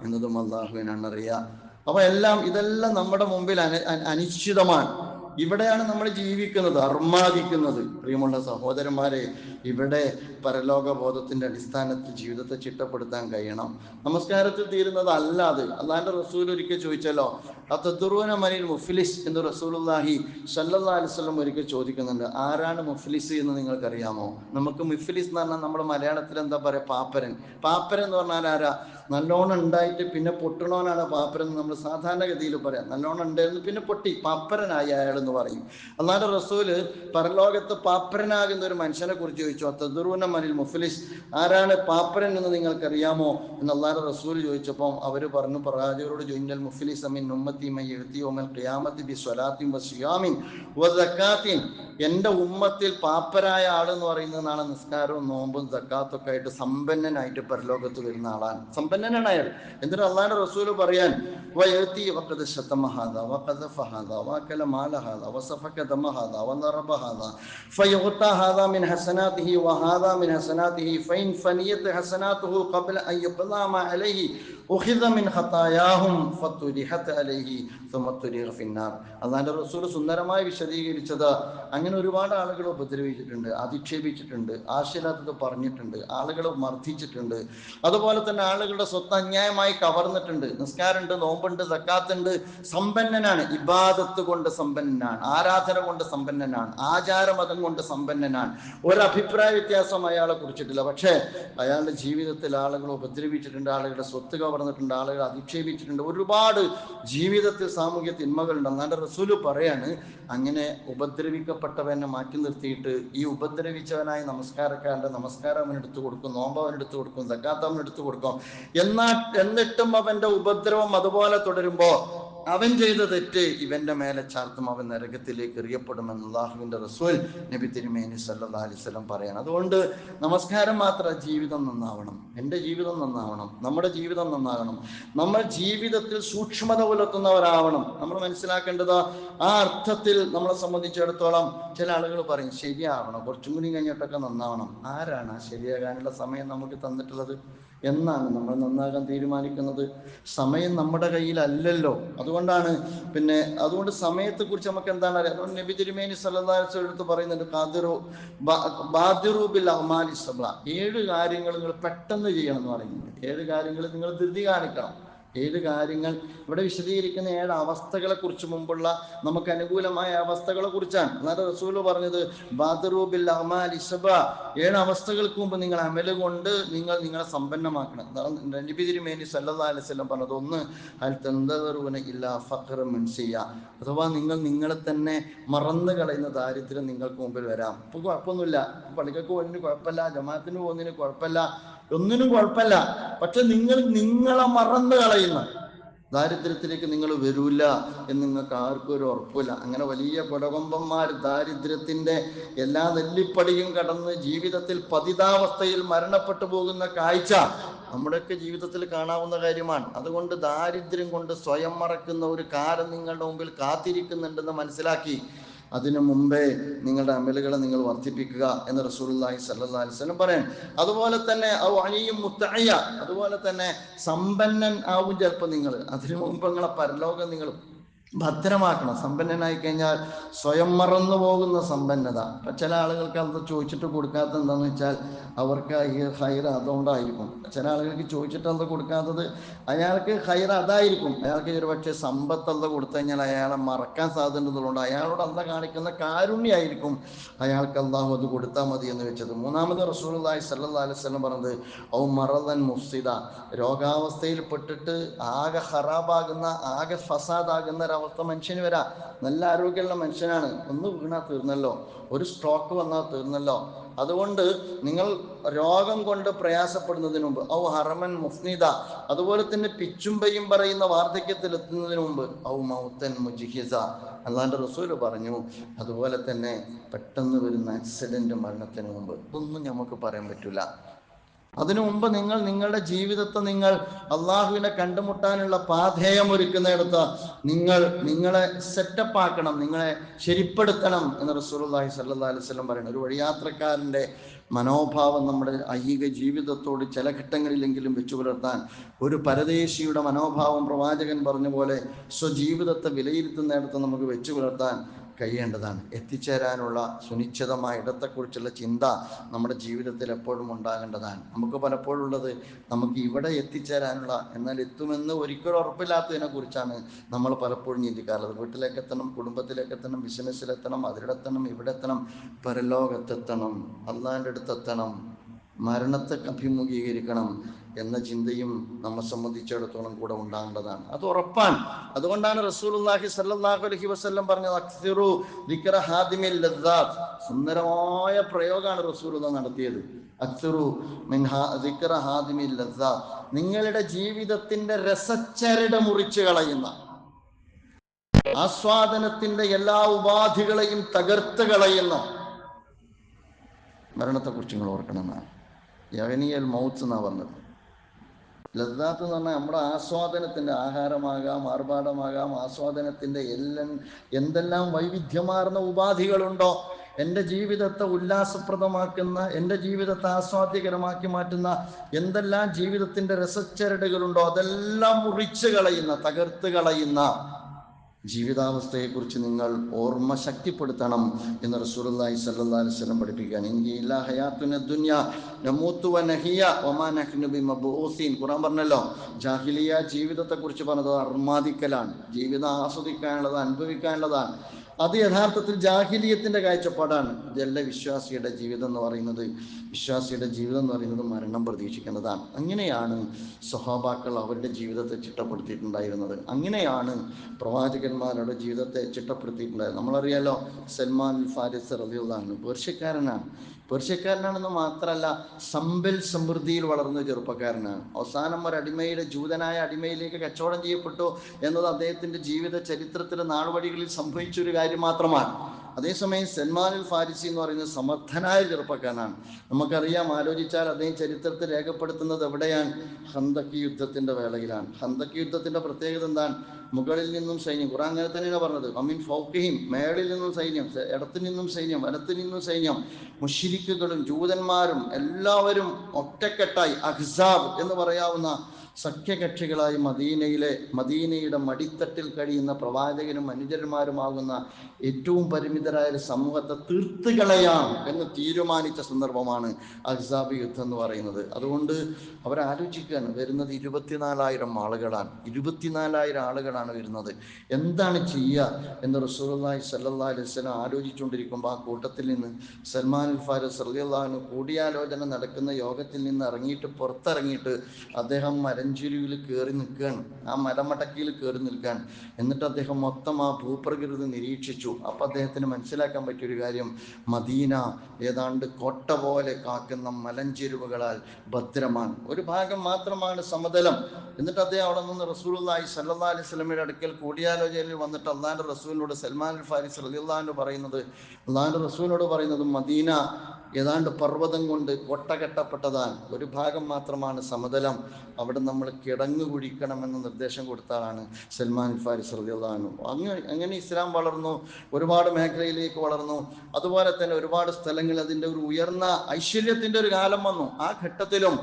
എന്നതും അള്ളാഹുവിനാണ് അറിയാം. അപ്പൊ എല്ലാം ഇതെല്ലാം നമ്മുടെ മുമ്പിൽ അന അനിശ്ചിതമാണ്. ഇവിടെയാണ് നമ്മൾ ജീവിക്കുന്നത് അർമാദിക്കുന്നത്. പ്രിയമുള്ള സഹോദരന്മാരെ ഇവിടെ പരലോകബോധത്തിന്റെ അടിസ്ഥാനത്തിൽ ജീവിതത്തെ ചിട്ടപ്പെടുത്താൻ കഴിയണം. നമസ്കാരത്തിൽ തീരുന്നത് അല്ലാതെ അള്ളാന്റെ റസൂൽ ഒരിക്കൽ ചോദിച്ചല്ലോ അത്തദുറൂന മനിൽ മുഫ്ലിസ് എന്ന് റസൂലുല്ലാഹി സല്ലല്ലാഹു അലൈഹി വസല്ലം ഒരിക്കൽ ചോദിക്കുന്നുണ്ട്. ആരാണ് മുഫ്ലിസ് എന്ന് നിങ്ങൾക്കറിയാമോ? നമുക്ക് മുഫ്ലിസ് എന്ന് പറഞ്ഞാൽ നമ്മുടെ മലയാളത്തിൽ എന്താ പറയാ? പാപ്പരൻ. പാപ്പരൻ എന്ന് പറഞ്ഞാൽ ആരാ? നല്ലോണം ഉണ്ടായിട്ട് പിന്നെ പൊട്ടണോനാണ് പാപ്പരൻ എന്ന് നമ്മൾ സാധാരണഗതിയിൽ പറയാം. നല്ലോണം ഉണ്ടായിരുന്നു പിന്നെ പൊട്ടി. പാപ്പരനായി അയാൾ എന്ന് പറയും. എന്നാൽ റസൂൽ പരലോകത്ത് പാപ്പരനാകുന്ന ഒരു മനുഷ്യനെ കുറിച്ച് ചോദിച്ചു. അത്തദുറൂന മനിൽ മുഫ്ലിസ് ആരാണ് പാപ്പരൻ എന്ന് നിങ്ങൾക്കറിയാമോ? എന്ന് അള്ളാഹ് റസൂൽ ചോദിച്ചപ്പോൾ അവർ പറഞ്ഞു പ്രവാചകരോട് ചോദിച്ചാൽ മുഫ്ലിസ് അമിൻ ഉമ്മത്തി മൈ എഴുത്തി ഒമൽ ഖിയാമത്തി ബി സ്വലാത്തിൻ വ സിയാമിൻ വ ഉമ്മത്തിൽ പാപ്പരായ ആളെന്ന് പറയുന്നതാണ് നിസ്കാരവും നോമ്പും സക്കാത്തൊക്കെ ആയിട്ട് സമ്പന്നനായിട്ട് പരലോകത്ത് വരുന്ന ആളാണ്. സമ്പന്നനാണ് അയാൾ എന്നിട്ട് അള്ളാഹിന്റെ റസൂൽ പറയാൻ അള്ളാഹിന്റെ റസൂൽ സുന്ദരമായി വിശദീകരിച്ചത് അങ്ങനെ ഒരുപാട് ആളുകൾ ഉപദ്രവിച്ചിട്ടുണ്ട് അധിക്ഷേപിച്ചിട്ടുണ്ട് ആശയില്ലാത്തത് പറഞ്ഞിട്ടുണ്ട് ആളുകൾ മർദ്ദിച്ചിട്ടുണ്ട്. അതുപോലെ തന്നെ ആളുകളുടെ സ്വത്ത് അന്യായമായി കവർന്നിട്ടുണ്ട്. നിസ്കാരമുണ്ട് നോമ്പുണ്ട് സക്കാത്തുണ്ട്. സമ്പന്നനാണ്. ഇബാദത്ത് കൊണ്ട് സമ്പന്നനാണ്. ആരാധന കൊണ്ട് സമ്പന്നനാണ്. ആചാരമതം കൊണ്ട് സമ്പന്നനാണ്. ഒരഭിപ്രായ വ്യത്യാസം അയാളെ കുറിച്ചിട്ടില്ല. പക്ഷേ അയാളുടെ ജീവിതത്തിൽ ആളുകൾ ഉപദ്രവിച്ചിട്ടുണ്ട്. ആളുകളുടെ സ്വത്ത് കവർന്നിട്ടുണ്ട്. ആളുകൾ അധിക്ഷേപിച്ചിട്ടുണ്ട്. ഒരുപാട് ജീവിതത്തിൽ സാമൂഹ്യ തിന്മകളുണ്ട്. എന്നാണ്ട് റസൂൽ പറയാണ് അങ്ങനെ ഉപദ്രവിക്കപ്പെട്ടവനെ മാറ്റി നിർത്തിയിട്ട് ഈ ഉപദ്രവിച്ചവനായി നമസ്കാരക്കാരന്റെ നമസ്കാരം അവനെടുത്ത് കൊടുക്കും നോമ്പ് അവനെടുത്ത് കൊടുക്കും സക്കാത്ത് അവനെടുത്ത് കൊടുക്കും. എന്നാ എന്നിട്ടും അവന്റെ ഉപദ്രവം അതുപോലെ തുടരുമ്പോ അവൻ ചെയ്ത തെറ്റ് ഇവന്റെ മേലെ ചാർത്തും അവൻ നരകത്തിലേക്ക് എറിയപ്പെടുമെന്ന് അള്ളാഹുവിന്റെ റസൂൽ നബി തിരുമേനി സല്ലാ അലിസ്ലം പറയാണ്. അതുകൊണ്ട് നമസ്കാരം മാത്ര ജീവിതം നന്നാവണം. എന്റെ ജീവിതം നന്നാവണം. നമ്മുടെ ജീവിതം നന്നാകണം. നമ്മൾ ജീവിതത്തിൽ സൂക്ഷ്മത പുലർത്തുന്നവരാവണം. നമ്മൾ മനസ്സിലാക്കേണ്ടത് ആ അർത്ഥത്തിൽ നമ്മളെ സംബന്ധിച്ചിടത്തോളം ചില ആളുകൾ പറയും ശരിയാവണം. കുറച്ചും കൂടി കഴിഞ്ഞിട്ടൊക്കെ നന്നാവണം. ആരാണ് ആ ശരിയാകാനുള്ള സമയം നമുക്ക് തന്നിട്ടുള്ളത്? എന്നാണ് നമ്മൾ നന്നാകാൻ തീരുമാനിക്കുന്നത്. സമയം നമ്മുടെ കയ്യിലല്ലല്ലോ. അതുകൊണ്ടാണ് പിന്നെ അതുകൊണ്ട് സമയത്തെ കുറിച്ച് നമുക്ക് എന്താണ് അറിയാം. അതുകൊണ്ട് നബി തിരുമേനി സല്ലാസ് എടുത്ത് പറയുന്നുണ്ട് കാതിറു ബാദിറു ബിൽ അഹ്മാലി സബ്ല. ഏഴ് കാര്യങ്ങൾ നിങ്ങൾ പെട്ടെന്ന് ചെയ്യണം എന്ന് പറയുന്നുണ്ട്. ഏഴ് കാര്യങ്ങൾ നിങ്ങൾ ധൃതി കാണിക്കണം. ഏഴ് കാര്യങ്ങൾ? ഇവിടെ വിശദീകരിക്കുന്ന ഏഴ് അവസ്ഥകളെ കുറിച്ച് മുമ്പുള്ള നമുക്ക് അനുകൂലമായ അവസ്ഥകളെ കുറിച്ചാണ് എന്നാലും റസൂൽ പറഞ്ഞത് ബാദറൂബിൽ അമാൽ ഇസബ ഏഴ് അവസ്ഥകൾക്ക് മുമ്പ് നിങ്ങൾ അമൽ കൊണ്ട് നിങ്ങൾ നിങ്ങളെ സമ്പന്നമാക്കണം. അതാണ് നബി തിരുമേനി സല്ലല്ലാഹു അലൈഹി പറഞ്ഞത്. ഒന്ന് അൽ തന്തറൂന ഇല്ല മുൻസിയ. അഥവാ നിങ്ങൾ നിങ്ങളെ തന്നെ മറന്നു കളയുന്ന ദാരിദ്ര്യം നിങ്ങൾക്ക് മുമ്പിൽ വരാം. ഇപ്പൊ കുഴപ്പമൊന്നുമില്ല. പള്ളിക്കൊക്കെ പോകുന്നതിന് കുഴപ്പമില്ല. ജമാഅത്തിന് പോകുന്നതിന് കുഴപ്പമില്ല. ഒന്നിനും കുഴപ്പമില്ല. പക്ഷെ നിങ്ങൾ നിങ്ങളെ മറന്നു കളയുന്ന. ദാരിദ്ര്യത്തിലേക്ക് നിങ്ങൾ വരൂല എന്ന് നിങ്ങൾക്ക് ആർക്കും ഒരു ഉറപ്പില്ല അങ്ങനെ വലിയ കൊലകൊമ്പന്മാർ ദാരിദ്ര്യത്തിന്റെ എല്ലാ നെല്ലിപ്പടിയും കടന്ന് ജീവിതത്തിൽ പതിതാവസ്ഥയിൽ മരണപ്പെട്ടു പോകുന്ന കാഴ്ച നമ്മുടെയൊക്കെ ജീവിതത്തിൽ കാണാവുന്ന കാര്യമാണ്. അതുകൊണ്ട് ദാരിദ്ര്യം കൊണ്ട് സ്വയം മറക്കുന്ന ഒരു കാലം നിങ്ങളുടെ മുമ്പിൽ കാത്തിരിക്കുന്നുണ്ടെന്ന് മനസ്സിലാക്കി അതിനു മുമ്പേ നിങ്ങളുടെ അമലുകളെ നിങ്ങൾ വർദ്ധിപ്പിക്കുക എന്ന് റസൂലി സല്ലാ അലൈഹി വസല്ലം പറയാൻ അതുപോലെ തന്നെ അണിയും മുത്തഅയ അതുപോലെ തന്നെ സമ്പന്നൻ ആവും ചിലപ്പോൾ നിങ്ങൾ. അതിനു മുമ്പ് നിങ്ങളെ പരലോകം നിങ്ങൾ ഭദ്രമാക്കണം. സമ്പന്നനായി കഴിഞ്ഞാൽ സ്വയം മറന്നു പോകുന്ന സമ്പന്നത. അപ്പൊ ചില ആളുകൾക്ക് അത് ചോദിച്ചിട്ട് കൊടുക്കാത്ത എന്താന്ന് വെച്ചാൽ അവർക്ക് ഈ ഹൈർ അതുകൊണ്ടായിരിക്കും. ചില ആളുകൾക്ക് ചോദിച്ചിട്ട് അത് കൊടുക്കാത്തത് അയാൾക്ക് ഹൈർ അതായിരിക്കും. അയാൾക്ക് ഒരു പക്ഷേ സമ്പത്ത് അത് കൊടുത്തു കഴിഞ്ഞാൽ അയാളെ മറക്കാൻ സാധ്യതയുള്ളതുകൊണ്ട് അയാളോട് അല്ല കാണിക്കുന്ന കാരുണ്യായിരിക്കും അയാൾക്ക് അള്ളാഹു അത് കൊടുത്താൽ മതി എന്ന് വെച്ചത്. മൂന്നാമത് റസൂലുള്ളാഹി സ്വല്ലല്ലാഹി അലൈഹി വസല്ലം പറഞ്ഞത് ഔ മറദൻ മുഫ്സിദ. രോഗാവസ്ഥയിൽ പെട്ടിട്ട് ആകെ ഹറാബാകുന്ന ആകെ ഫസാദാകുന്ന അവസ്ഥ മനുഷ്യന് വരാം. നല്ല ആരോഗ്യമുള്ള മനുഷ്യനാണ്. ഒന്ന് വീണാ തീർന്നല്ലോ. ഒരു സ്ട്രോക്ക് വന്നാൽ തീർന്നല്ലോ. അതുകൊണ്ട് നിങ്ങൾ രോഗം കൊണ്ട് പ്രയാസപ്പെടുന്നതിന് മുമ്പ് ഔ ഹറമൻ മുഫ്നിദ അതുപോലെ തന്നെ പിച്ചുംബയും പറയുന്ന വാർദ്ധക്യത്തിൽ എത്തുന്നതിന് മുമ്പ് ഔ മൗത്തൻ മുജിഹിസ. അള്ളാന്റെ റസൂൽ പറഞ്ഞു അതുപോലെ തന്നെ പെട്ടെന്ന് വരുന്ന ആക്സിഡന്റ് മരണത്തിന് മുമ്പ്. ഇതൊന്നും നമുക്ക് പറയാൻ പറ്റില്ല അതിനു മുമ്പ് നിങ്ങൾ നിങ്ങളുടെ ജീവിതത്തെ നിങ്ങൾ അള്ളാഹുവിനെ കണ്ടുമുട്ടാനുള്ള പാധേയം ഒരുക്കുന്നിടത്ത് നിങ്ങൾ നിങ്ങളെ സെറ്റപ്പ് ആക്കണം നിങ്ങളെ ശരിപ്പെടുത്തണം എന്ന് റസൂലുള്ളാഹി സല്ലാ അലൈഹി വസല്ലം പറയുന്നത് ഒരു വഴിയാത്രക്കാരന്റെ മനോഭാവം നമ്മുടെ ഐഹിക ജീവിതത്തോട് ചില ഘട്ടങ്ങളിലെങ്കിലും വെച്ചു പുലർത്താൻ ഒരു പരദേശിയുടെ മനോഭാവം പ്രവാചകൻ പറഞ്ഞ പോലെ സ്വജീവിതത്തെ വിലയിരുത്തുന്നിടത്ത് നമുക്ക് വെച്ചു പുലർത്താൻ കഴിയേണ്ടതാണ്. എത്തിച്ചേരാനുള്ള സുനിശ്ചിതമായ ഇടത്തെക്കുറിച്ചുള്ള ചിന്ത നമ്മുടെ ജീവിതത്തിൽ എപ്പോഴും ഉണ്ടാകേണ്ടതാണ്. നമുക്ക് പലപ്പോഴുള്ളത് നമുക്ക് ഇവിടെ എത്തിച്ചേരാനുള്ള എന്നാൽ എത്തുമെന്ന് ഒരിക്കലും ഉറപ്പില്ലാത്തതിനെ കുറിച്ചാണ് നമ്മൾ പലപ്പോഴും ചിന്തിക്കാറുള്ളത്. വീട്ടിലേക്ക് എത്തണം കുടുംബത്തിലേക്ക് എത്തണം ബിസിനസ്സിലെത്തണം അതിലെത്തണം ഇവിടെ എത്തണം പരലോകത്തെത്തണം അള്ളാന്റെ അടുത്തെത്തണം. മരണത്തെ അഭിമുഖീകരിക്കണം എന്ന ചിന്തയും നമ്മെ സംബന്ധിച്ചിടത്തോളം കൂടെ ഉണ്ടാകേണ്ടതാണ്. അത് ഉറപ്പാൻ അതുകൊണ്ടാണ് റസൂലുള്ളാഹി സല്ലല്ലാഹു അലൈഹി വസല്ലം പറഞ്ഞത് ഹാദിമിൽ സുന്ദരമായ പ്രയോഗമാണ് റസൂൽ നടത്തിയത്. ഹാദിമിൽ നിങ്ങളുടെ ജീവിതത്തിന്റെ രസച്ചരട് മുറിച്ചു കളയുന്ന ആസ്വാദനത്തിന്റെ എല്ലാ ഉപാധികളെയും തകർത്ത് കളയുന്ന മരണത്തെക്കുറിച്ച് നിങ്ങൾ ഓർക്കണം എന്നാണ് യവനിയൽ മൗത്ത് എന്നാ പറഞ്ഞത്. ലദ്ദാത്ത് എന്ന് പറഞ്ഞാൽ നമ്മുടെ ആസ്വാദനത്തിന്റെ ആഹാരമാകാം ആർഭാടമാകാം ആസ്വാദനത്തിന്റെ എല്ലാം എന്തെല്ലാം വൈവിധ്യമാർന്ന ഉപാധികളുണ്ടോ എന്റെ ജീവിതത്തെ ഉല്ലാസപ്രദമാക്കുന്ന എന്റെ ജീവിതത്തെ ആസ്വാദ്യകരമാക്കി മാറ്റുന്ന എന്തെല്ലാം ജീവിതത്തിന്റെ രസച്ചരടുകളുണ്ടോ അതെല്ലാം മുറിച്ച് കളയുന്ന തകർത്ത് കളയുന്ന ജീവിതാവസ്ഥയെക്കുറിച്ച് നിങ്ങൾ ഓർമ്മ ശക്തിപ്പെടുത്തണം എന്ന് റസൂലി അലൈഹി വസല്ലം പഠിപ്പിക്കുകയാണ്. ബിമബൂസീൻ ഖുർആൻ പറഞ്ഞല്ലോ ജാഹിലിയ ജീവിതത്തെക്കുറിച്ച് പറഞ്ഞത് അർമാദിക്കലാണ് ജീവിതം ആസ്വദിക്കാനുള്ളത് അനുഭവിക്കാനുള്ളതാണ്. അത് യഥാർത്ഥത്തിൽ ജാഹിലിയത്തിന്റെ കാഴ്ചപ്പാടാണ്. ഇതല്ല വിശ്വാസിയുടെ ജീവിതം എന്ന് പറയുന്നത് വിശ്വാസിയുടെ ജീവിതം എന്ന് പറയുന്നത് മരണം പ്രതീക്ഷിക്കുന്നതാണ്. അങ്ങനെയാണ് സ്വഹാബാക്കൾ അവരുടെ ജീവിതത്തെ ചിട്ടപ്പെടുത്തിയിട്ടുണ്ടായിരുന്നത്. അങ്ങനെയാണ് പ്രവാചകന്മാരുടെ ജീവിതത്തെ ചിട്ടപ്പെടുത്തിയിട്ടുണ്ടായിരുന്നത്. നമ്മളറിയാലോ സൽമാൻ ഫാരിസ് റബിയുള്ള പേർഷ്യക്കാരനാണ്. പേർഷ്യക്കാരനാണെന്ന് മാത്രമല്ല സമ്പൽ സമൃദ്ധിയിൽ വളർന്ന ചെറുപ്പക്കാരനാണ്. അവസാനം ഒരു അടിമയുടെ ജൂതനായ അടിമയിലേക്ക് കച്ചവടം ചെയ്യപ്പെട്ടു എന്നത് അദ്ദേഹത്തിന്റെ ജീവിത ചരിത്രത്തിലെ നാളുവഴികളിൽ സംഭവിച്ച ഒരു കാര്യം മാത്രമാണ്. അതേസമയം സൽമാനുൽ ഫാരിസി എന്ന് പറയുന്നത് സമർത്ഥനായ ചെറുപ്പക്കാരനാണ്. നമുക്കറിയാം ആലോചിച്ചാൽ അദ്ദേഹം ചരിത്രത്തിൽ രേഖപ്പെടുത്തുന്നത് എവിടെയാണ്? ഹന്തക്കി യുദ്ധത്തിന്റെ വേളയിലാണ്. ഹന്തക്കി യുദ്ധത്തിന്റെ പ്രത്യേകത എന്താണ്? മുകളിൽ നിന്നും സൈന്യം ഖുറാൻ അങ്ങനെ തന്നെയാണ് പറഞ്ഞത്. അമീൻ ഫൗക്കഹിം മേളിൽ നിന്നും സൈന്യം ഇടത്തു നിന്നും സൈന്യം വലത്തു നിന്നും സൈന്യം മുഷിരിക്കുകളും ജൂതന്മാരും എല്ലാവരും ഒറ്റക്കെട്ടായി അഹ്സാബ് എന്ന് പറയാവുന്ന സഖ്യകക്ഷികളായി മദീനയിലെ മദീനയുടെ മടിത്തട്ടിൽ കഴിയുന്ന പ്രവാചകനും അനുചരന്മാരുമാകുന്ന ഏറ്റവും പരിമിതരായ ഒരു സമൂഹത്തെ തീർത്തുകളയാം എന്ന് തീരുമാനിച്ച സന്ദർഭമാണ് അഹ്സാബ് യുദ്ധം എന്ന് പറയുന്നത്. അതുകൊണ്ട് അവരാലോചിക്കുകയാണ് വരുന്നത് ഇരുപത്തിനാലായിരം ആളുകളാണ് ഇരുപത്തിനാലായിരം ആളുകളാണ് വരുന്നത്. എന്താണ് ചെയ്യുക എന്ന് റസൂലി സല്ലാ അലൈഹി വസല്ലം ആലോചിച്ചുകൊണ്ടിരിക്കുമ്പോൾ ആ കൂട്ടത്തിൽ നിന്ന് സൽമാൻ ഫാരസ് റളിയല്ലാഹു കൂടിയാലോചന നടക്കുന്ന യോഗത്തിൽ നിന്ന് ഇറങ്ങിയിട്ട് പുറത്തിറങ്ങിയിട്ട് അദ്ദേഹം മരഞ്ചുരുവിൽ കയറി നിൽക്കുകയാണ്. ആ മലമടക്കിയിൽ കയറി നിൽക്കുകയാണ്. എന്നിട്ട് അദ്ദേഹം മൊത്തം ആ ഭൂപ്രകൃതി നിരീക്ഷിച്ചു. അപ്പം അദ്ദേഹത്തിന് മനസ്സിലാക്കാൻ പറ്റിയൊരു കാര്യം മദീന ഏതാണ്ട് കോട്ട പോലെ കാക്കുന്ന മലഞ്ചെരുവുകളാൽ ഭദ്രമാണ്. ഒരു ഭാഗം മാത്രമാണ് സമതലം. എന്നിട്ട് അദ്ദേഹം അവിടെ നിന്ന് റസൂലുള്ളാഹി സല്ലല്ലാഹു അലൈഹി സ്വലമിയുടെ അടുക്കൽ കൂടിയാലോചനയിൽ വന്നിട്ട് അള്ളാഹിന്റെ റസൂലിനോട് സൽമാൻ അൽ ഫാരിസ് റളിയല്ലാഹു പറയുന്നത് അള്ളാഹിന്റെ റസൂലിനോട് പറയുന്നത് മദീന ഏതാണ്ട് പർവതം കൊണ്ട് ഒട്ടകെട്ടപ്പെട്ടതാണ് ഒരു ഭാഗം മാത്രമാണ് സമതലം. അവിടെ നമ്മൾ കിടങ്ങു കുഴിക്കണമെന്ന് നിർദ്ദേശം കൊടുത്താലാണ് സൽമാൻ ഫാരിസ് റളിയല്ലാഹു അങ്ങനെ അങ്ങനെ ഇസ്ലാം വളർന്നു ഒരുപാട് മേഖലയിലേക്ക് വളർന്നു. അതുപോലെ തന്നെ ഒരുപാട് സ്ഥലങ്ങളിൽ അതിന്റെ ഒരു ഉയർന്ന ഐശ്വര്യത്തിന്റെ ഒരു കാലം വന്നു. ആ ഘട്ടത്തിലും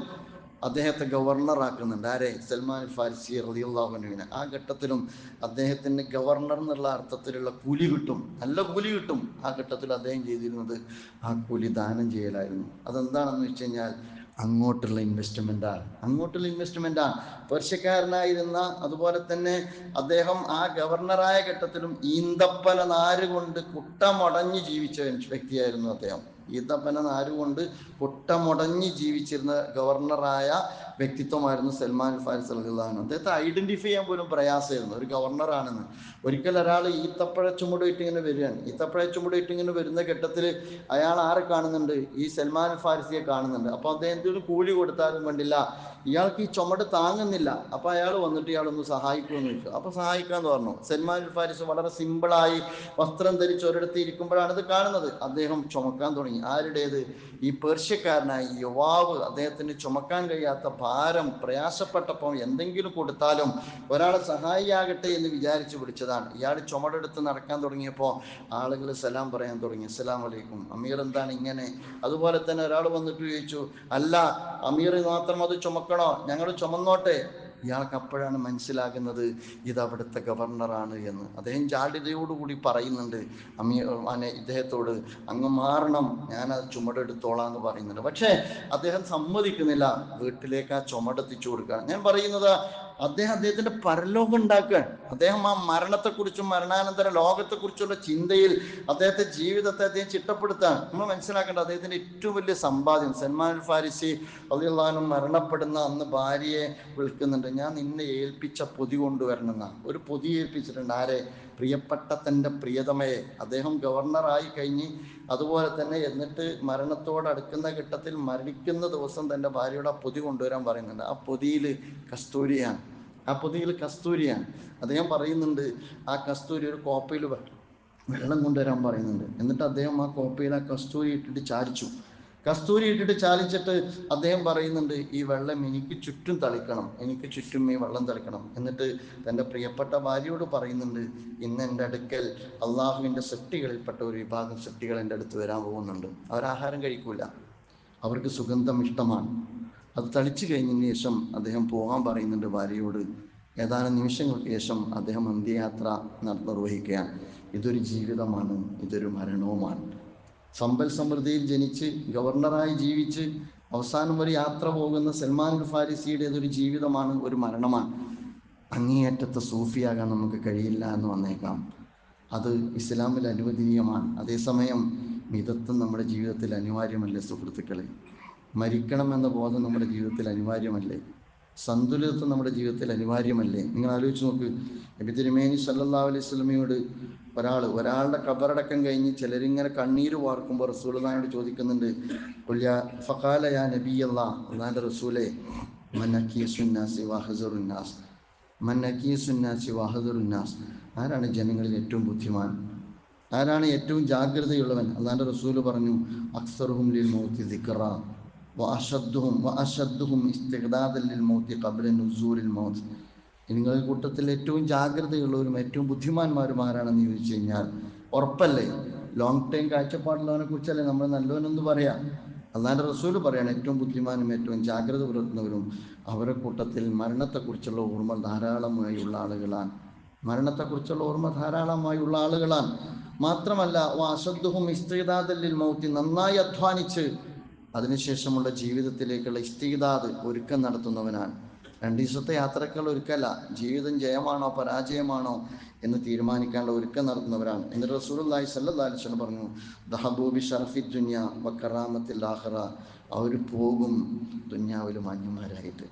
അദ്ദേഹത്തെ ഗവർണറാക്കുന്നുണ്ട് ആരെ? സൽമാൻ ഫാരിസി റളിയല്ലാഹുവിനെ ആ ഘട്ടത്തിലും അദ്ദേഹത്തിന് ഗവർണർ എന്നുള്ള അർത്ഥത്തിലുള്ള കൂലി കിട്ടും. നല്ല കൂലി കിട്ടും. ആ ഘട്ടത്തിൽ അദ്ദേഹം ചെയ്തിരുന്നത് ആ കൂലി ദാനം ചെയ്യലായിരുന്നു. അതെന്താണെന്ന് വെച്ച് കഴിഞ്ഞാൽ അങ്ങോട്ടുള്ള ഇൻവെസ്റ്റ്മെന്റാണ് അങ്ങോട്ടുള്ള ഇൻവെസ്റ്റ്മെന്റാണ് പേർഷ്യക്കാരനായിരുന്ന അതുപോലെ തന്നെ അദ്ദേഹം ആ ഗവർണറായ ഘട്ടത്തിലും ഈന്തപ്പല നാര് കൊണ്ട് കുട്ടമടഞ്ഞ് ജീവിച്ച വ്യക്തിയായിരുന്നു അദ്ദേഹം. ഈത്തപ്പന നാരുകൊണ്ട് പൊട്ടമുടഞ്ഞ് ജീവിച്ചിരുന്ന ഗവർണറായ വ്യക്തിത്വമായിരുന്നു സൽമാൻ ഫാരിസ് അൽഹുദാൻ അദ്ദേഹത്തെ ഐഡന്റിഫൈ ചെയ്യാൻ പോലും പ്രയാസമായിരുന്നു. ഒരു ഗവർണറാണെന്ന്. ഒരിക്കൽ ഒരാൾ ഈത്തപ്പഴ ചുമട് ഇങ്ങനെ വരികയാണ്. ഈത്തപ്പഴ ചുമട് ഇങ്ങനെ വരുന്ന ഘട്ടത്തിൽ അയാൾ ആരെ കാണുന്നുണ്ട്? ഈ സൽമാൻ ഫാരിസിയെ കാണുന്നുണ്ട്. അപ്പോൾ അദ്ദേഹത്തിന് കൂലി കൊടുത്താലും വേണ്ടില്ല ഇയാൾക്ക് ഈ ചുമട് താങ്ങുന്നില്ല. അപ്പോൾ അയാൾ വന്നിട്ട് ഇയാളൊന്ന് സഹായിക്കുമെന്ന് ചോദിച്ചു. അപ്പോൾ സഹായിക്കാമെന്ന് പറഞ്ഞു. സെന്മാൻ ഫാരിസ് വളരെ സിമ്പിളായി വസ്ത്രം ധരിച്ച് ഒരിടത്ത് ഇരിക്കുമ്പോഴാണ് ഇത് കാണുന്നത്. അദ്ദേഹം ചുമക്കാൻ തുടങ്ങി. ആരുടേത്? ഈ പേർഷ്യക്കാരനായി യുവാവ് അദ്ദേഹത്തിന് ചുമക്കാൻ കഴിയാത്ത ഭാരം പ്രയാസപ്പെട്ടപ്പോൾ എന്തെങ്കിലും കൊടുത്താലും ഒരാളെ സഹായിയാകട്ടെ എന്ന് വിചാരിച്ച് വിളിച്ചതാണ്. ഇയാൾ ചുമടെടുത്ത് നടക്കാൻ തുടങ്ങിയപ്പോൾ ആളുകൾ സലാം പറയാൻ തുടങ്ങി. അസ്സലാം വലൈക്കും. അമീർ എന്താണ് ഇങ്ങനെ? അതുപോലെ തന്നെ ഒരാൾ വന്നിട്ട് ചോദിച്ചു അല്ല അമീർ മാത്രം അത് ചുമക്കണോ ഞങ്ങൾ ചുമന്നോട്ടെ. ഇയാൾക്ക് അപ്പോഴാണ് മനസ്സിലാകുന്നത് ഇത് അവിടുത്തെ ഗവർണറാണ് എന്ന്. അദ്ദേഹം ജാഡ്യതയോടുകൂടി പറയുന്നുണ്ട്. അമീർ അനെ ഇദ്ദേഹത്തോട് അങ്ങ് മാറണം. ഞാൻ ആ ചുമടെടുത്തോളാം എന്ന് പറയുന്നുണ്ട്. പക്ഷേ അദ്ദേഹം സമ്മതിക്കുന്നില്ല. വീട്ടിലേക്ക് ആ ചുമടെത്തിച്ചു കൊടുക്കുകയാണ് ഞാൻ പറയുന്നത് അദ്ദേഹം അദ്ദേഹത്തിന്റെ പരലോകം ഉണ്ടാക്കുകയാണ്. അദ്ദേഹം ആ മരണത്തെക്കുറിച്ചും മരണാനന്തര ലോകത്തെക്കുറിച്ചുള്ള ചിന്തയിൽ അദ്ദേഹത്തെ ജീവിതത്തെ അദ്ദേഹം ചിട്ടപ്പെടുത്താണ് നമ്മൾ മനസ്സിലാക്കേണ്ട അദ്ദേഹത്തിന്റെ ഏറ്റവും വലിയ സമ്പാദ്യം സൽമാൻ ഫാരിസി അള്ളാഹുനും മരണപ്പെടുന്ന അന്ന് ഭാര്യയെ വിളിക്കുന്നുണ്ട്. ഞാൻ നിന്നെ ഏൽപ്പിച്ച പൊതി കൊണ്ടുവരണം എന്നാണ് ഒരു പൊതി ഏൽപ്പിച്ചിട്ടുണ്ട്. ആരെ? പ്രിയപ്പെട്ട തന്റെ പ്രിയതമയെ. അദ്ദേഹം ഗവർണറായി കഴിഞ്ഞ് അതുപോലെ തന്നെ എന്നിട്ട് മരണത്തോടടുക്കുന്ന ഘട്ടത്തിൽ മരിക്കുന്ന ദിവസം തന്റെ ഭാര്യയുടെ ആ പൊതി കൊണ്ടുവരാൻ പറയുന്നുണ്ട്. ആ പൊതിയിൽ കസ്തൂരിയാണ്. ആ പൊതിയിൽ കസ്തൂരിയാണ്. അദ്ദേഹം പറയുന്നുണ്ട് ആ കസ്തൂരി ഒരു കോപ്പയിൽ വെള്ളം കൊണ്ടുവരാൻ പറയുന്നുണ്ട്. എന്നിട്ട് അദ്ദേഹം ആ കോപ്പയിൽ ആ കസ്തൂരി ഇട്ടിട്ട് ചാലിച്ചു കസ്തൂരി ഇട്ടിട്ട് ചാലിച്ചിട്ട് അദ്ദേഹം പറയുന്നുണ്ട് ഈ വെള്ളം എനിക്ക് ചുറ്റും തളിക്കണം എനിക്ക് ചുറ്റും ഈ വെള്ളം തളിക്കണം. എന്നിട്ട് തന്റെ പ്രിയപ്പെട്ട ഭാര്യയോട് പറയുന്നുണ്ട് ഇന്ന് എന്റെ അടുക്കൽ അള്ളാഹുവിന്റെ സൃഷ്ടികളിൽപ്പെട്ട ഒരു വിഭാഗം സൃഷ്ടികൾ എന്റെ അടുത്ത് വരാൻ പോകുന്നുണ്ട്. അവർ ആഹാരം കഴിക്കൂല. അവർക്ക് സുഗന്ധം ഇഷ്ടമാണ്. അത് തളിച്ചു കഴിഞ്ഞതിന് ശേഷം അദ്ദേഹം പോകാൻ പറയുന്നുണ്ട് ഭാര്യയോട്. ഏതാനും നിമിഷങ്ങൾക്ക് ശേഷം അദ്ദേഹം അന്ത്യയാത്ര നിർവഹിക്കുകയാണ്. ഇതൊരു ജീവിതമാണ് ഇതൊരു മരണവുമാണ്. സമ്പൽ സമൃദ്ധിയിൽ ജനിച്ച് ഗവർണറായി ജീവിച്ച് അവസാനം ഒരു യാത്ര പോകുന്ന സൽമാൻ ഒരു ജീവിതമാണ് ഒരു മരണമാണ്. അങ്ങേയറ്റത്തെ സൂഫിയാകാൻ നമുക്ക് കഴിയില്ല എന്ന് വന്നേക്കാം. അത് ഇസ്ലാമിൽ അനുവദനീയമാണ്. അതേസമയം മിതത്വം നമ്മുടെ ജീവിതത്തിൽ അനിവാര്യമല്ലേ സുഹൃത്തുക്കളെ? മരിക്കണം എന്ന ബോധം നമ്മുടെ ജീവിതത്തിൽ അനിവാര്യമല്ലേ? സന്തുലിതത്വം നമ്മുടെ ജീവിതത്തിൽ അനിവാര്യമല്ലേ? നിങ്ങൾ ആലോചിച്ച് നോക്ക്. നബി തിരുമേനി സല്ലാ അലൈഹി സ്വലമയോട് ഒരാൾ ഒരാളുടെ കബറടക്കം കഴിഞ്ഞ് ചിലരിങ്ങനെ കണ്ണീര് വാർക്കുമ്പോൾ റസൂൽനായോട് ചോദിക്കുന്നുണ്ട് "ഖുൽ യാ ഫഖാല യാ നബി അല്ലാ അള്ളാന്റെ റസൂലെ മനക്കീസുന്നാസി വഹസുറുന്നാസ് മനക്കീസുന്നാസി വഹസുറുന്നാസ് ആരാണ് ജനങ്ങളിൽ ഏറ്റവും ബുദ്ധിമാൻ? ആരാണ് ഏറ്റവും ജാഗ്രതയുള്ളവൻ? അള്ളാന്റെ റസൂൽ പറഞ്ഞു അക്സറുഹും ലിൽ മൗത്തി ദിക്റ വഅഷദ്ദുഹും വഅഷദ്ദുഹും ഇസ്തിഗ്ദാദൻ ലിൽ മൗത്തി ഖബ്ല നുസൂലിൽ മൗത്ത്. നിങ്ങളുടെ കൂട്ടത്തിൽ ഏറ്റവും ജാഗ്രതയുള്ളവരും ഏറ്റവും ബുദ്ധിമാന്മാരും ആരാണെന്ന് ചോദിച്ചു കഴിഞ്ഞാൽ ഉറപ്പല്ലേ? ലോങ് ടൈം കാഴ്ചപ്പാടുള്ളവനെ കുറിച്ചല്ലേ നമ്മൾ നല്ലവനെന്ന് പറയാം. അള്ളാന്റെ റസൂൽ പറയാണ് ഏറ്റവും ബുദ്ധിമാനും ഏറ്റവും ജാഗ്രത പുലർത്തുന്നവരും അവരുടെ കൂട്ടത്തിൽ മരണത്തെക്കുറിച്ചുള്ള ഓർമ്മ ധാരാളമായി ഉള്ള ആളുകളാണ്. മരണത്തെക്കുറിച്ചുള്ള ഓർമ്മ ധാരാളമായി ഉള്ള ആളുകളാണ്. മാത്രമല്ല വാസദ്ദുഹും ഇസ്തിദാദല്ലിൽ മൗത്തി നന്നായി അധ്വാനിച്ച് അതിനുശേഷമുള്ള ജീവിതത്തിലേക്കുള്ള ഇസ്തിദാദ് ഒരുക്കം നടത്തുന്നവനാണ്. രണ്ട് ദിവസത്തെ യാത്രക്കുള്ള ഒരുക്കല്ല ജീവിതം ജയമാണോ പരാജയമാണോ എന്ന് തീരുമാനിക്കാനുള്ള ഒരുക്കം നടത്തുന്നവരാണ്. എന്നിട്ട് അലൈഹി വസല്ലം പറഞ്ഞു ദഹബൂബി ഷറഫി ദുന്യ വക്കറാമത്തിൽ ലാഹറ അവർ പോകും ദുന്യാവിൽ മാന്യന്മാരായിട്ട്.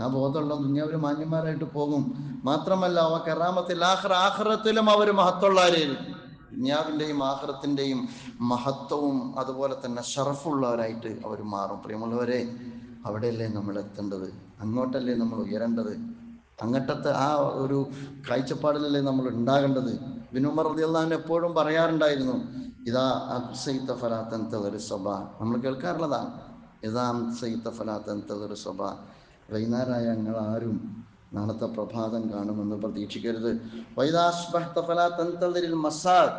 ആ ബോധമുള്ള ദുന്യാവിൽ മാന്യന്മാരായിട്ട് പോകും. മാത്രമല്ല അവ കറാമത്തിൽ ലാഹറ ആഹ്റത്തിലും അവർ മഹത്തുള്ളവരായിരിക്കും ദുന്യാവിന്റെയും ആഹ്റത്തിന്റെയും മഹത്വവും അതുപോലെ തന്നെ ഷറഫുള്ളവരായിട്ട് അവർ മാറും. പ്രിയമുള്ളവരെ അവിടെയല്ലേ നമ്മൾ എത്തേണ്ടത്? അങ്ങോട്ടല്ലേ നമ്മൾ ഉയരേണ്ടത്? അങ്ങട്ടത്തെ ആ ഒരു കാഴ്ചപ്പാടിലല്ലേ നമ്മൾ ഉണ്ടാകേണ്ടത്? ബിനുമർ റളിയല്ലാഹു എപ്പോഴും പറയാറുണ്ടായിരുന്നു ഇതാ അബ്സൈത്ത ഫലാത്തൻ തളരു സ്വഭ നമ്മൾ കേൾക്കാറുള്ളതാണ് ഇതാ അംസൈത്ത ഫലാത്തൻ തളരു സ്വഭ വൈകുന്നേരമായ ഞങ്ങൾ ആരും നാളത്തെ പ്രഭാതം കാണുമെന്ന് പ്രതീക്ഷിക്കരുത്. വൈദാസ്ബഹ്ത ഫലാത്തൻ തളരിൽ മസാദ്.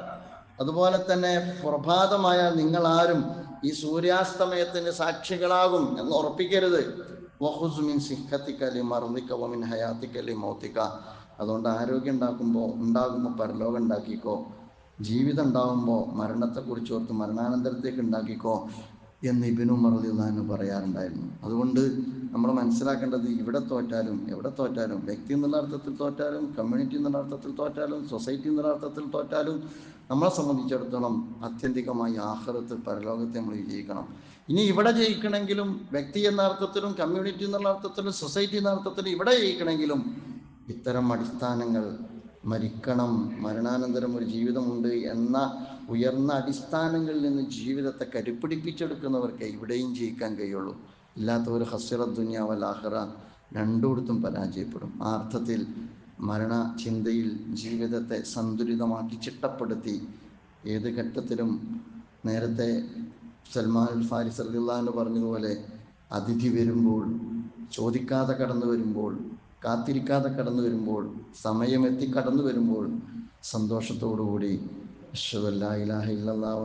അതുപോലെ തന്നെ പ്രഭാതമായ നിങ്ങൾ ആരും ഈ സൂര്യാസ്തമയത്തിന് സാക്ഷികളാകും എന്ന് ഉറപ്പിക്കരുത്. വഹുസ് മിൻ സിഹത്തിക്കലി മറുന്നിക്ക വമിൻ ഹയാത്തിക്കലി മൗത്തിക്ക അതുകൊണ്ട് ആരോഗ്യം ഉണ്ടാക്കുമ്പോൾ ഉണ്ടാകുമ്പോൾ പരലോകം ഉണ്ടാക്കിക്കോ. ജീവിതം ഉണ്ടാകുമ്പോൾ മരണത്തെക്കുറിച്ച് ഓർത്ത് മരണാനന്തരത്തേക്ക് ഉണ്ടാക്കിക്കോ എന്ന് ഇബിനു മറുതിന്ന് പറയാറുണ്ടായിരുന്നു. അതുകൊണ്ട് നമ്മൾ മനസ്സിലാക്കേണ്ടത് ഇവിടെ തോറ്റാലും എവിടെ തോറ്റാലും വ്യക്തി എന്നുള്ള അർത്ഥത്തിൽ തോറ്റാലും കമ്മ്യൂണിറ്റി എന്നുള്ള അർത്ഥത്തിൽ തോറ്റാലും സൊസൈറ്റി എന്നുള്ള അർത്ഥത്തിൽ തോറ്റാലും നമ്മളെ സംബന്ധിച്ചിടത്തോളം ആത്യന്തികമായി ആഹ്റത്ത് പരലോകത്തെ നമ്മൾ വിജയിക്കണം. ഇനി ഇവിടെ ജയിക്കണമെങ്കിലും വ്യക്തി എന്ന അർത്ഥത്തിലും കമ്മ്യൂണിറ്റി എന്നുള്ള അർത്ഥത്തിലും സൊസൈറ്റി എന്ന അർത്ഥത്തിലും ഇവിടെ ജയിക്കണമെങ്കിലും ഇത്തരം അടിസ്ഥാനങ്ങൾ മരിക്കണം മരണാനന്തരം ഒരു ജീവിതമുണ്ട് എന്ന ഉയർന്ന അടിസ്ഥാനങ്ങളിൽ നിന്ന് ജീവിതത്തെ കരുപ്പിടിപ്പിച്ചെടുക്കുന്നവർക്ക് ഇവിടെയും ജയിക്കാൻ കഴിയുള്ളൂ. ഇല്ലാത്തവർ ഹസിറ ദുനിയാവൽ ആഹ്റ രണ്ടുകൊടുത്തും പരാജയപ്പെടും. ആ അർത്ഥത്തിൽ മരണ ചിന്തയിൽ ജീവിതത്തെ സന്തുലിതമാക്കി ചിട്ടപ്പെടുത്തി ഏത് ഘട്ടത്തിലും നേരത്തെ സൽമാൻ അൽ ഫാരിസ് അള്ളാഹ് പറഞ്ഞതുപോലെ അതിഥി വരുമ്പോൾ ചോദിക്കാതെ കടന്നു വരുമ്പോൾ കാത്തിരിക്കാതെ കടന്നു വരുമ്പോൾ സമയമെത്തി കടന്നു വരുമ്പോൾ സന്തോഷത്തോടുകൂടി അശ്വതല്ല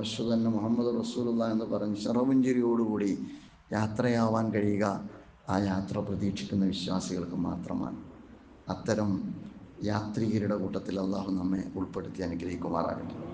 അശ്വതന്ന മുഹമ്മദ് റസൂലുള്ള എന്ന് പറഞ്ഞ് ശറവഞ്ചേരിയോടുകൂടി യാത്രയാവാൻ കഴിയുക ആ യാത്ര പ്രതീക്ഷിക്കുന്ന വിശ്വാസികൾക്ക് മാത്രമാണ്. അത്തരം യാത്രികരുടെ കൂട്ടത്തിൽ അള്ളാഹു നമ്മെ ഉൾപ്പെടുത്തി അനുഗ്രഹിക്കുമാറാകട്ടെ.